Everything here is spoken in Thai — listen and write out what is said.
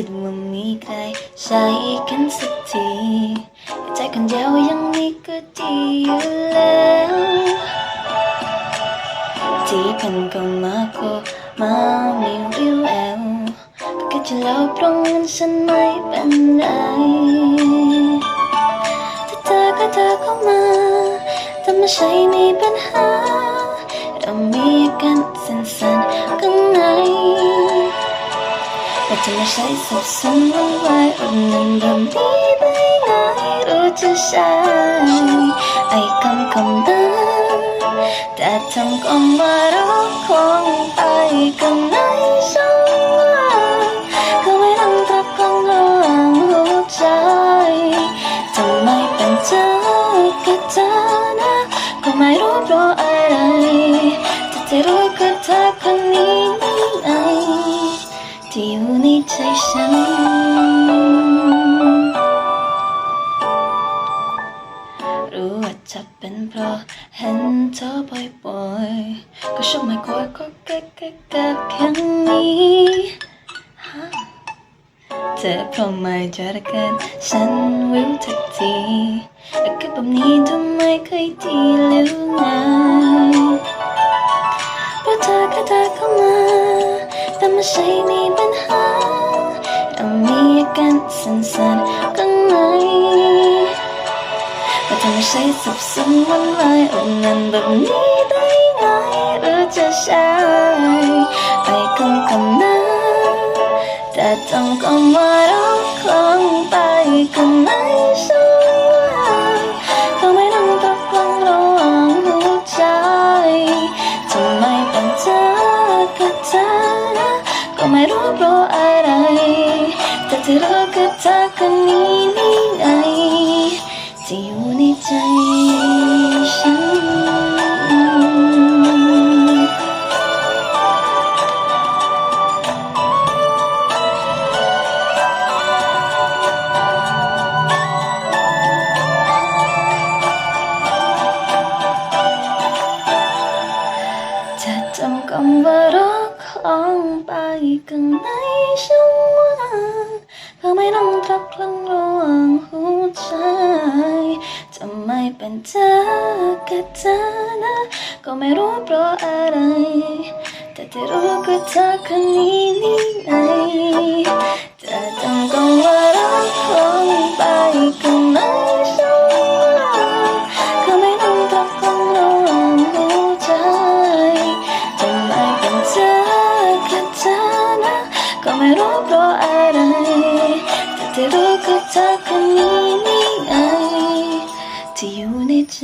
คิดว่ามีใครใช้กันสักทีใจกันเดียวยังมีก็ดีอยู่แล้วที่ผ่านก็มาก็ว่ามามีวิวแอวก็แค่จะเล่าพร้อมกันฉันไม่เป็นไรแต่เธอก็เธอก็มาแต่ไม่ใช่มีปัญหาเรามีกัน แต่จะไม่ใช่สับสนวุ่นวายอุ่นนั้นแบบนี้ได้ไงรู้จะใช่ไอ้คำคำนั้นแต่ทำก็มารักคงไปข้างในช่องว่างก็ไม่ต้องทักข้างระหว่างหัวใจทำไมเป็นเธอกับเธอนะก็ไม่รู้เพราะอะไร ฉัน รู้ว่าจะเป็นเพราะเห็นเธอบ่อยๆก็ชอบไม่คอยก็แก๊กแก๊กแก๊กอย่างนี้ฮะเธอพร้อมไม่จะรักกันฉันวิวทักทีแต่ก็แบบนี้ทำไมเคยดีหรือไงเพราะเธอก็เธอเข้ามาแต่ไม่ใช่มีปัญหาเรามี กันสั้นๆข้างในแต่เธอไม่ใช้สับสนวันวายอ่นนั้นแบบนี้ได้ไงหรือจะใช่ไปคำคำนั้นแต่ต้องก็มารักคลองไปกันไหน รู้เพราะอะไร แต่ที่รู้คือเธอคนนี้นี่ไงที่อยู่ในใจฉันจะจำคำว่ารัก ของไปกันในช่วงว่าเธอไม่ต้องทับคลังระหว่างหัวใจจะไม่เป็นเธอกับเธอนะก็ไม่รู้เพราะอะไร แต่ที่รู้ก็เธอคนนี้นี่ไง แต่รู้คือเธอคนนี้นี่ไงที่อยู่ในใจ